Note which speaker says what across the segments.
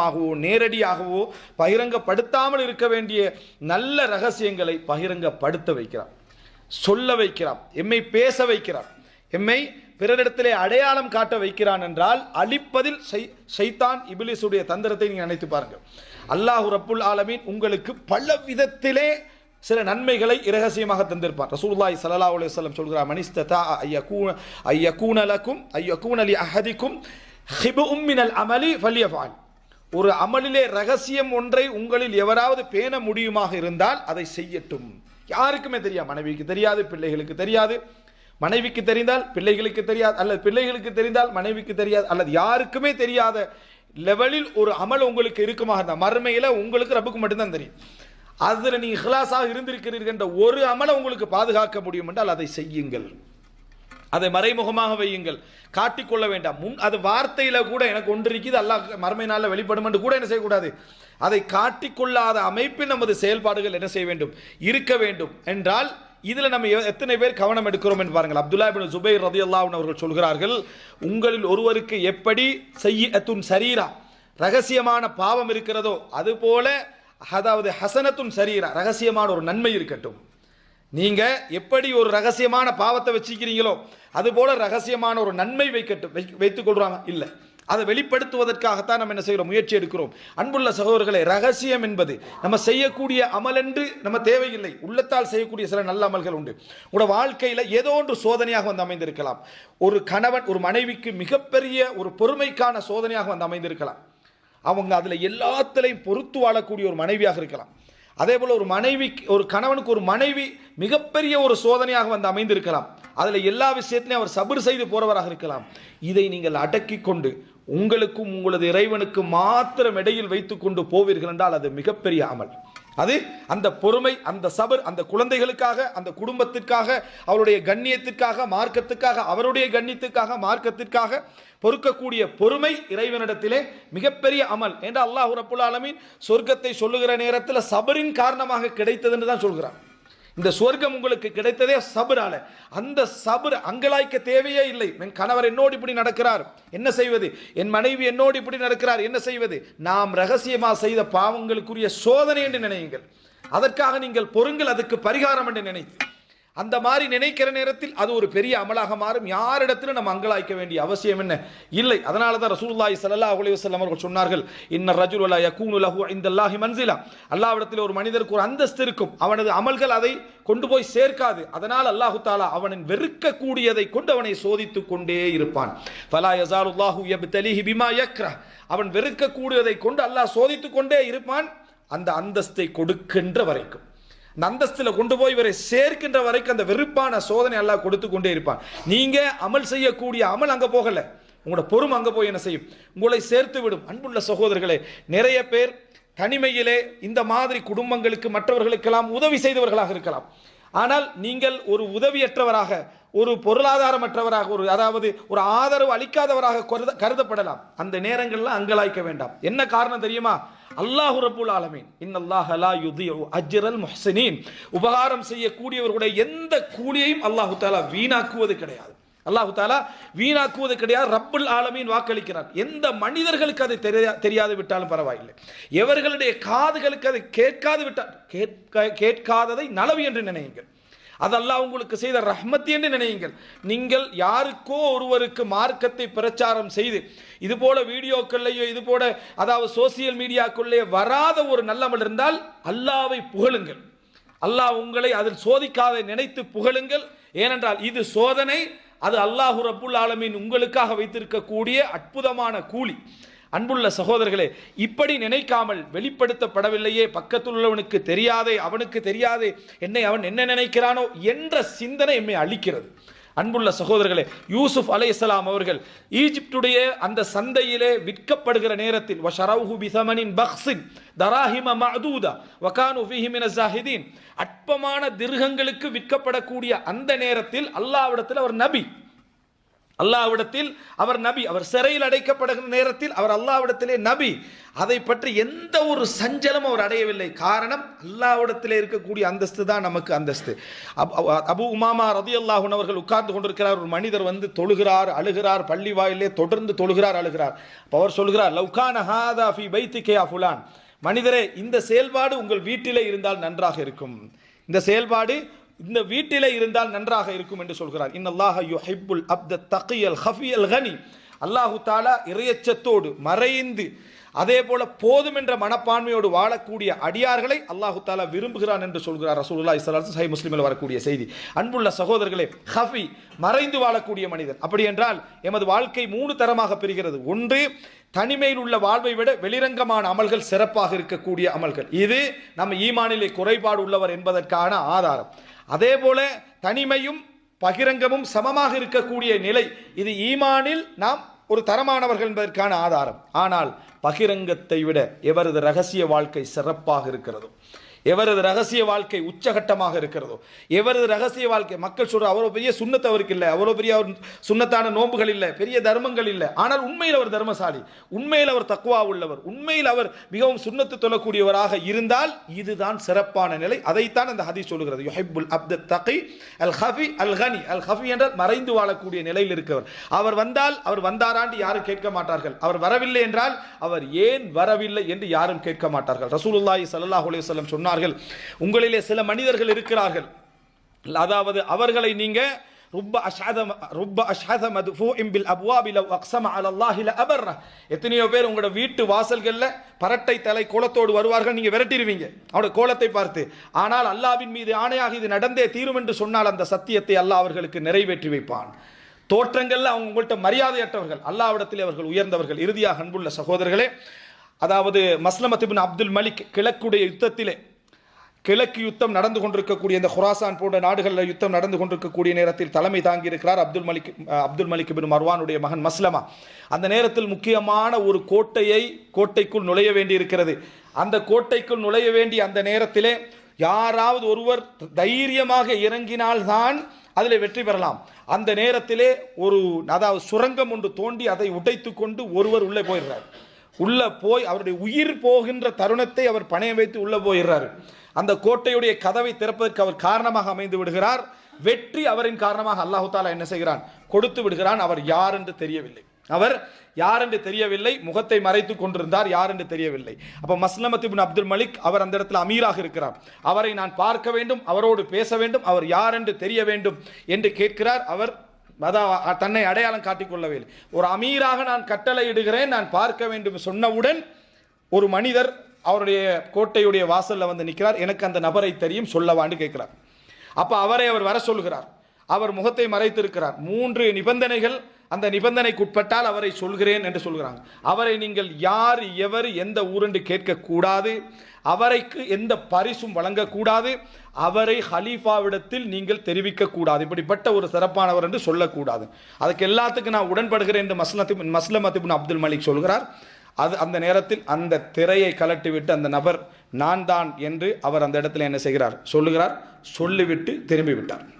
Speaker 1: ஆகவோ நேரடியாகவோ பகிரங்கப்படுத்தாமல் இருக்க வேண்டிய நல்ல ரகசியங்களை பகிரங்கப்படுத்த வைக்கிறார். சொல்ல வைக்கிறான் எம்மை பேச வைக்கிறான் எம்மை பிறரிடத்திலே அடையாளம் காட்ட வைக்கிறான் என்றால் அழிப்பதில் சைத்தான் இபிலிசுடைய தந்திரத்தை நீங்கள் நினைத்து பாருங்க அல்லாஹு ரப்புல் ஆலமீன் உங்களுக்கு பல விதத்திலே சில நன்மைகளை இரகசியமாக தந்திருப்பான் ரசூல்லாய் சல்லா அலைஹி வஸல்லம் சொல்கிறார் மனிஸ்ததா ஐயக்கூன ஐயக்கூனலக்கும் ஐயக்கூனலி அஹதிக்கும் ஹிபு உம்மினல் அமலி ஃபல்யஃபான் ஒரு அமலிலே ரகசியம் ஒன்றை உங்களில் எவராவது பேண முடியுமாக இருந்தால் அதை செய்யட்டும். யாருக்குமே தெரியாது. மனைவிக்கு தெரியாது பிள்ளைகளுக்கு தெரியாது. மனைவிக்கு தெரிந்தால் பிள்ளைகளுக்கு தெரியாது அல்லது பிள்ளைகளுக்கு தெரிந்தால் மனைவிக்கு தெரியாது அல்லது யாருக்குமே தெரியாத லெவலில் ஒரு அமல் உங்களுக்கு இருக்குமாக இருந்தால் மறுமையில் உங்களுக்கு ரப்புக்கு மட்டும்தான் தெரியும். அதில் நீ இஹ்லாஸாக இருந்திருக்கிறீர்கள் என்ற ஒரு அமலை உங்களுக்கு பாதுகாக்க முடியும் என்றால் அதை செய்யுங்கள். அதை மறைமுகமாக வையுங்கள். காட்டிக்கொள்ள வேண்டாம். முன் அது வார்த்தையில கூட எனக்கு ஒன்று இருக்குது அல்லாஹ் மறுமை நாளில் வெளிப்படும் என்று கூட என்ன செய்யக்கூடாது? அதை காட்டிக்கொள்ளாத அமைப்பில் நமது செயல்பாடுகள் என்ன செய்ய வேண்டும்? இருக்க வேண்டும். என்றால் இதில் நம்ம எத்தனை பேர் கவனம் எடுக்கிறோம் என்று பாருங்கள். அப்துல்லா இப்னு ஜுபைர் ரதி அல்லாவின் அவர்கள் சொல்கிறார்கள் உங்களில் ஒருவருக்கு எப்படி செய்யத்துன் சரீரா ரகசியமான பாவம் இருக்கிறதோ அதுபோல அதாவது ஹசனத்தும் சரீரா ரகசியமான ஒரு நன்மை இருக்கட்டும். நீங்கள் எப்படி ஒரு ரகசியமான பாவத்தை வச்சுக்கிறீங்களோ அதுபோல் ரகசியமான ஒரு நன்மை வைக்கட்டு வை- வைத்துக் கொள்கிறாங்க இல்லை. அதை வெளிப்படுத்துவதற்காகத்தான் நம்ம என்ன செய்கிறோம் முயற்சி எடுக்கிறோம். அன்புள்ள சகோதரர்களை ரகசியம் என்பது நம்ம செய்யக்கூடிய அமல் என்று நம்ம தேவையில்லை. உள்ளத்தால் செய்யக்கூடிய சில நல்ல அமல்கள் உண்டு. உங்களோட வாழ்க்கையில் ஏதோ ஒன்று சோதனையாக வந்து அமைந்திருக்கலாம். ஒரு கணவன் ஒரு மனைவிக்கு மிகப்பெரிய ஒரு பொறுமைக்கான சோதனையாக வந்து அமைந்திருக்கலாம். அவங்க அதில் எல்லாத்திலையும் பொறுத்து வாழக்கூடிய ஒரு மனைவியாக இருக்கலாம். அதே போல் ஒரு மனைவி ஒரு கணவனுக்கு ஒரு மனைவி மிகப்பெரிய ஒரு சோதனையாக வந்து அமைந்திருக்கலாம். அதில் எல்லா விஷயத்திலையும் அவர் சபர் செய்து போறவராக இருக்கலாம். இதை நீங்கள் அடக்கி கொண்டு உங்களுக்கும் உங்களது இறைவனுக்கு மாத்திரம் இடையில் வைத்துக்கொண்டு போவீர்கள் என்றால் அது மிகப்பெரிய அமல். அது அந்த பொறுமை அந்த சபர் அந்த குழந்தைகளுக்காக அந்த குடும்பத்திற்காக அவருடைய கண்ணியத்திற்காக மார்க்கத்துக்காக அவருடைய கண்ணியத்துக்காக மார்க்கத்திற்காக பொறுக்கக்கூடிய பொறுமை இறைவனிடத்திலே மிகப்பெரிய அமல். என்று அல்லாஹ் ரப்புல் ஆலமீன் சொர்க்கத்தை சொல்லுகிற நேரத்தில் சபரின் காரணமாக கிடைத்ததுன்னு தான் சொல்கிறான். இந்த சொர்க்கம் உங்களுக்கு கிடைத்ததே சபரால. அந்த சபர் அங்கலாய்க்க தேவையே இல்லை. என் கணவர் என்னோடு இப்படி நடக்கிறார். என்ன செய்வது? என் மனைவி என்னோடு இப்படி நடக்கிறார். என்ன செய்வது? நாம் ரகசியமா செய்த பாவங்களுக்குரிய சோதனை என்று நினையுங்கள். அதற்காக நீங்கள் பொறுங்கள் அதுக்கு பரிகாரம் என்று நினைத்து. அந்த மாதிரி நினைக்கிற நேரத்தில் அது ஒரு பெரிய அமலாக மாறும். யாரிடத்திலும் நம்ம அங்கலாய்க்க வேண்டிய அவசியம் என்ன? இல்லை. அதனால தான் ரசூல்லாய் சல்லா அவர்கள் சொன்னார்கள் இன்ன ரஜுல் லா யகூனு லஹு இந்தல்லாஹி மன்சிலா. அல்லாவிடத்தில் ஒரு மனிதருக்கு ஒரு அந்தஸ்து இருக்கும். அவனது அமல்கள் அதை கொண்டு போய் சேர்க்காது. அதனால் அல்லாஹு தாலா அவனின் வெறுக்கக்கூடியதை கொண்டு அவனை சோதித்து கொண்டே இருப்பான். ஃபலா யஸாலுல்லாஹு யப்தலிஹி பிமா யக்ரா அவன் வெறுக்கக்கூடியதை கொண்டு அல்லாஹ் சோதித்து கொண்டே இருப்பான். அந்த அந்தஸ்தை கொடுக்கின்ற வரைக்கும். அந்த கொண்டு போய் இவரை சேர்க்கின்ற வரைக்கும் அந்த வெறுப்பான சோதனை எல்லாம் கொடுத்து கொண்டே இருப்பான். நீங்கள் அமல் செய்யக்கூடிய அமல் அங்கே போகலை. உங்களோட பொறுமை அங்கே போய் என்ன செய்யும்? உங்களை சேர்த்து விடும். அன்புள்ள சகோதரர்களே நிறைய பேர் தனிமையிலே இந்த மாதிரி குடும்பங்களுக்கு மற்றவர்களுக்கெல்லாம் உதவி செய்தவர்களாக இருக்கலாம். ஆனால் நீங்கள் ஒரு உதவியற்றவராக ஒரு பொருளாதாரமற்றவராக ஒரு அதாவது ஒரு ஆதரவு அளிக்காதவராக கருத கருதப்படலாம். அந்த நேரங்களில் அங்கலாய்க்க வேண்டாம். என்ன காரணம் தெரியுமா? அல்லாஹு ரபுல் ஆலமீன். இன்னல்லாஹ லா யுதியு அஜ்ரல் முஹ்சினீன். உபகாரம் செய்யக்கூடியவர்களுடைய எந்த கூலியையும் அல்லாஹு தாலா வீணாக்குவது கிடையாது. அல்லாஹு தாலா வீணாக்குவது கிடையாது ரப்புல் ஆலமீன் வாக்களிக்கிறார். எந்த மனிதர்களுக்கு அது தெரியா தெரியாது விட்டாலும் பரவாயில்லை. எவர்களுடைய காதுகளுக்கு அது கேட்காது விட்டால் கேட்க கேட்காததை நலவு என்று நினையுங்கள். அதெல்லாம் உங்களுக்கு செய்த ரஹ்மத் என்று நினையுங்கள். நீங்கள் யாருக்கோ ஒருவருக்கு மார்க்கத்தை பிரச்சாரம் செய்து இது போல வீடியோக்கள்லையோ இது போல அதாவது சோசியல் மீடியாக்குள்ளேயோ வராத ஒரு நல்லமல் இருந்தால் அல்லாவை புகழுங்கள். அல்லாஹ் உங்களை அதில் சோதிக்காத நினைத்து புகழுங்கள். ஏனென்றால் இது சோதனை அது அல்லாஹு ரப்புல் ஆலமீன் உங்களுக்காக வைத்திருக்கக்கூடிய அற்புதமான கூலி. அன்புள்ள சகோதரர்களே இப்படி நினைக்காமல் வெளிப்படுத்தப்படவில்லையே பக்கத்தில் உள்ளவனுக்கு தெரியாதே அவனுக்கு தெரியாதே என்னை அவன் என்ன நினைக்கிறானோ என்ற சிந்தனை எம்மை அளிக்கிறது அன்புள்ள சகோதரர்களே யூசுப் அலைஹிஸ்ஸலாம் அவர்கள் ஈஜிப்டுடைய அந்த சந்தையிலே விற்கப்படுகிற நேரத்தில் வஷரவுஹு பிசமனின் பக்ஸின் தராஹிம மஅதூதா வகானு ஃபீஹி ஜாஹிதீன். அற்பமான திருகங்களுக்கு விற்கப்படக்கூடிய அந்த நேரத்தில் அல்லாவிடத்தில் அவர் நபி. அல்லாவிடத்தில் அவர் நபி அவர் சிறையில் அடைக்கப்படுகிற நேரத்தில் அவர் அல்லாவிடத்திலே நபி. அதை பற்றி எந்த ஒரு சஞ்சலமும் அவர் அடையவில்லை. காரணம் அல்லாவிடத்திலே இருக்கக்கூடிய அந்தஸ்து தான் நமக்கு அந்தஸ்து. அப்- அபு உமாமா ரதி அல்லாஹூன் அவர்கள் உட்கார்ந்து கொண்டிருக்கிறார். ஒரு மனிதர் வந்து தொழுகிறார் அழுகிறார் பள்ளி வாயிலே தொடர்ந்து தொழுகிறார் அழுகிறார். அப்போ அவர் சொல்கிறார் லவ்கான ஹாதா ஃபி பைத்திகே ஃபுலான். மனிதரே இந்த செயல்பாடு உங்கள் வீட்டிலே இருந்தால் நன்றாக இருக்கும். இந்த செயல்பாடு இந்த வீட்டிலே இருந்தால் நன்றாக இருக்கும் என்று சொல்கிறார். இன்னல்லாஹ யுஹிப்புல் அப்த தகியல் ஹஃபியல் கனி. அல்லாஹு தாலா இறையச்சத்தோடு மறைந்து அதே போல போதும் என்ற மனப்பான்மையோடு வாழக்கூடிய அடியார்களை அல்லாஹு தாலா விரும்புகிறான் என்று சொல்கிறார் ரசூலுல்லாஹி ஸல்லல்லாஹு சஹி முஸ்லீமில் வரக்கூடிய செய்தி. அன்புள்ள சகோதரர்களே ஹஃபி மறைந்து வாழக்கூடிய மனிதன். அப்படி என்றால் எமது வாழ்க்கை மூணு தரமாக பிரிகிறது. ஒன்று தனிமையில் உள்ள வாழ்வை விட வெளிரங்கமான அமல்கள் சிறப்பாக இருக்கக்கூடிய அமல்கள். இது நம்ம ஈமானிலே குறைபாடு உள்ளவர் என்பதற்கான ஆதாரம். அதே போல தனிமையும் பகிரங்கமும் சமமாக இருக்கக்கூடிய நிலை. இது ஈமானில் நாம் ஒரு தரமானவர்கள் என்பதற்கான ஆதாரம். ஆனால் பகிரங்கத்தை விட எவரது ரகசிய வாழ்க்கை சிறப்பாக இருக்கிறதோ? எவரது ரகசிய வாழ்க்கை உச்சகட்டமாக இருக்கிறதோ? எவரது ரகசிய வாழ்க்கை? மக்கள் சொல்கிற அவ்வளோ பெரிய சுண்ணத்தை அவருக்கு இல்லை. அவ்வளோ பெரிய அவர் சுண்ணத்தான நோன்புகள் இல்லை. பெரிய தர்மங்கள் இல்லை. ஆனால் உண்மையில் அவர் தர்மசாலி. உண்மையில் அவர் தக்குவா உள்ளவர். உண்மையில் அவர் மிகவும் சுண்ணத்து தொழக்கூடியவராக இருந்தால் இதுதான் சிறப்பான நிலை. அதைத்தான் அந்த ஹதி சொல்கிறது யுஹிப்புல் அப்த தகி அல் ஹஃபி அல் ஹனி அல் ஹஃபி என்றால் மறைந்து வாழக்கூடிய நிலையில் இருக்கவர் அவர் வந்தால் அவர் வந்தாராண்டு யாரும் கேட்க மாட்டார்கள். அவர் வரவில்லை என்றால் அவர் ஏன் வரவில்லை என்று யாரும் கேட்க மாட்டார்கள். ரசூலுல்லாஹி சல்லாஹ் அலைஹி சொன்னார் இருக்கிறார்கள். உங்களிலே சில மனிதர்கள் இருக்கிறார்கள். அதாவது அவர்களை நீங்க ருப்ப அஷ்ஹத ருப்ப அஷ்ஹத மதுஃபூஇம் பில் அப்வாபி அக்ஸம எத்தனையோ பேர் உங்களோட வீட்டு வாசல்கள்ல பரட்டை தலை கோலத்தோடு வருவார்கள் நீங்க விரட்டிடுவீங்க அவரோட கோலத்தை பார்த்து. ஆனால் அல்லாஹ்வின் மீது ஆணையாக இது நடந்தே தீரும் என்று சொன்னால் அந்த சத்தியத்தை அல்லாஹ் அவர்களுக்கு நிறைவேற்றி வைப்பான். தோற்றங்களில் அவங்க உங்கள்கிட்ட மரியாதையற்றவர்கள். அல்லாவிடத்தில் அவர்கள் உயர்ந்தவர்கள். இறுதியாக அன்புள்ள சகோதரர்களே அதாவது மஸ்லமத் அப்துல் மலிக் கிழக்குடைய யுத்தத்திலே கிழக்கு யுத்தம் நடந்து கொண்டிருக்கக்கூடிய இந்த ஹுராசான் போன்ற நாடுகளில் யுத்தம் நடந்து கொண்டிருக்கக்கூடிய நேரத்தில் தலைமை தாங்கி இருக்கிறார் அப்துல் மலிக் அப்துல் மலிக் பின் மர்வானுடைய மகன் மஸ்லமா. அந்த நேரத்தில் முக்கியமான ஒரு கோட்டையை கோட்டைக்குள் நுழைய வேண்டி இருக்கிறது அந்த கோட்டைக்குள் நுழைய வேண்டிய அந்த நேரத்திலே யாராவது ஒருவர் தைரியமாக இறங்கினால்தான் அதில் வெற்றி பெறலாம். அந்த நேரத்திலே ஒரு அதாவது சுரங்கம் ஒன்று தோண்டி அதை உடைத்து கொண்டு ஒருவர் உள்ளே போயிடுறார். உள்ள போய் அவருடைய உயிர் போகின்ற தருணத்தை அவர் பணையம் வைத்து உள்ள போயிடுறாரு. அந்த கோட்டையுடைய கதவை திறப்பதற்கு அவர் காரணமாக அமைந்து விடுகிறார். வெற்றி அவரின் காரணமாக அல்லாஹு தாலா என்ன செய்கிறான்? கொடுத்து விடுகிறான். அவர் யார் என்று தெரியவில்லை. அவர் யார் என்று தெரியவில்லை? முகத்தை மறைத்து கொண்டிருந்தார். யார் என்று தெரியவில்லை? அப்போ மஸ்லமத்திபின் அப்துல் மலிக் அவர் அந்த இடத்துல அமீராக இருக்கிறார். அவரை நான் பார்க்க வேண்டும். அவரோடு பேச வேண்டும். அவர் யார் என்று தெரிய வேண்டும் என்று கேட்கிறார். அவர் அதான் தன்னை அடையாளம் காட்டிக்கொள்ளவில்லை ஒரு அமீராக நான் கட்டளையிடுகிறேன் நான் பார்க்க வேண்டும் சொன்னவுடன் ஒரு மனிதர் அவருடைய கோட்டையுடைய வாசலில் வந்து நிற்கிறார் எனக்கு அந்த நபரை தெரியும் சொல்லவான்னு கேட்கிறார். அப்போ அவரை அவர் வர சொல்கிறார் அவர் முகத்தை மறைத்திருக்கிறார். மூன்று நிபந்தனைகள் அந்த நிபந்தனைக்குட்பட்டால் அவரை சொல்கிறேன் என்று சொல்கிறாங்க. அவரை நீங்கள் யார் எவர் எந்த ஊரென்று கேட்கக்கூடாது. அவரைக்கு எந்த பரிசும் வழங்கக்கூடாது. அவரை ஹலீஃபாவிடத்தில் நீங்கள் தெரிவிக்கக்கூடாது. இப்படிப்பட்ட ஒரு சிறப்பானவர் என்று சொல்லக்கூடாது. அதுக்கு எல்லாத்துக்கும் நான் உடன்படுகிறேன் என்று மஸ்லத்தி மஸ்லமத்திபின் அப்துல் மலிக் சொல்கிறார். அது அந்த நேரத்தில் அந்த திரையை கலட்டிவிட்டு அந்த நபர் நான் தான் என்று அவர் அந்த இடத்துல என்ன செய்கிறார்? சொல்லுகிறார். சொல்லிவிட்டு திரும்பிவிட்டார்.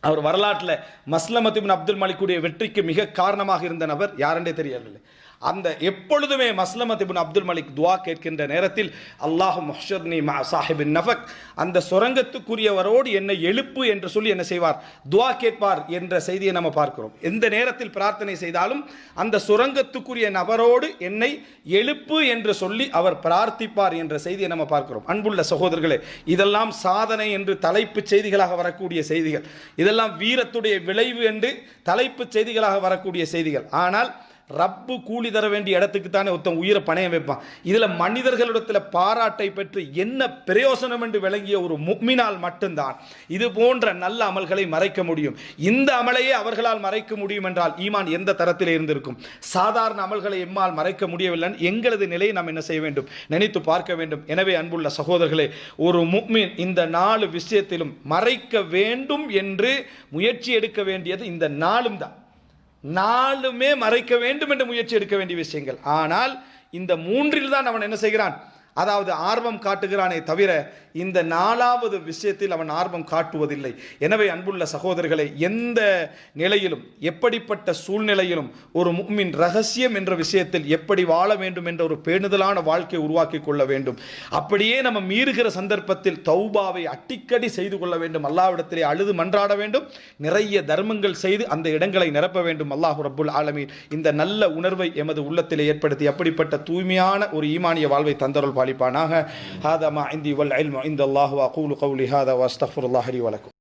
Speaker 1: அவர் வரலாற்றில் மஸ்லமத் இப்னு அப்துல் மலிக்குடைய வெற்றிக்கு மிக காரணமாக இருந்த நபர் யாருன்றே தெரியவில்லை. அந்த எப்பொழுதுமே மஸ்லமத் இபின் அப்துல் மலிக் துவா கேட்கின்ற நேரத்தில் அல்லாஹ் முஹ்ஷர்னி மா சாஹிபின் நஃபக். அந்த சுரங்கத்துக்குரியவரோடு என்னை எழுப்பு என்று சொல்லி என்ன செய்வார்? துவா கேட்பார் என்ற செய்தியை நம்ம பார்க்கிறோம். எந்த நேரத்தில் பிரார்த்தனை செய்தாலும் அந்த சுரங்கத்துக்குரிய நபரோடு என்னை எழுப்பு என்று சொல்லி அவர் பிரார்த்திப்பார் என்ற செய்தியை நம்ம பார்க்கிறோம். அன்புள்ள சகோதரர்களே இதெல்லாம் சாதனை என்று தலைப்புச் செய்திகளாக வரக்கூடிய செய்திகள். இதெல்லாம் வீரத்துடைய விளைவு என்று தலைப்புச் செய்திகளாக வரக்கூடிய செய்திகள். ஆனால் ரப்பு கூலி தர வேண்டிய இடத்துக்கு தானே ஒருத்தன் உயிரை பணையம் வைப்பான். இதில் மனிதர்களிடத்தில் பாராட்டை பெற்று என்ன பிரயோசனம் என்று விளங்கிய ஒரு முக்மினால் மட்டும்தான் இது போன்ற நல்ல அமல்களை மறைக்க முடியும். இந்த அமலையே அவர்களால் மறைக்க முடியும் என்றால் ஈமான் எந்த தரத்தில் இருந்திருக்கும்? சாதாரண அமல்களை எம்மால் மறைக்க முடியவில்லை. எங்களது நிலையை நாம் என்ன செய்ய வேண்டும்? நினைத்து பார்க்க வேண்டும். எனவே அன்புள்ள சகோதரர்களே ஒரு முக்மின் இந்த நாலு விஷயத்திலும் மறைக்க வேண்டும் என்று முயற்சி எடுக்க வேண்டியது இந்த நாளும் தான் நாலுமே மறைக்க வேண்டும் என்று முயற்சி எடுக்க வேண்டிய விஷயங்கள். ஆனால் இந்த மூன்றில் தான் அவன் என்ன செய்கிறான்? அதாவது ஆர்வம் காட்டுகிறானே தவிர இந்த நாலாவது விஷயத்தில் அவன் ஆர்வம் காட்டுவதில்லை. எனவே அன்புள்ள சகோதரர்களை எந்த நிலையிலும் எப்படிப்பட்ட சூழ்நிலையிலும் ஒரு முக்மின் ரகசியம் என்ற விஷயத்தில் எப்படி வாழ வேண்டும் என்ற ஒரு பேணுதலான வாழ்க்கையை உருவாக்கி கொள்ள வேண்டும். அப்படியே நம்ம மீறுகிற சந்தர்ப்பத்தில் தௌபாவை அட்டிக்கடி செய்து கொள்ள வேண்டும். அல்லாவிடத்திலே அழுது மன்றாட வேண்டும். நிறைய தர்மங்கள் செய்து அந்த இடங்களை நிரப்ப வேண்டும். அல்லாஹு ரபுல் ஆலமீன். இந்த நல்ல உணர்வை எமது உள்ளத்திலே ஏற்படுத்தி அப்படிப்பட்ட தூய்மையான ஒரு ஈமானிய வாழ்வை தந்தருள் அளிப்பானாக ஹாதமா இந்தி வல் இல்மு இந்த அல்லாஹு அகூலு கவுலி ஹாதா வஸ்தஃபுர் அல்லாஹரி வலக்கும்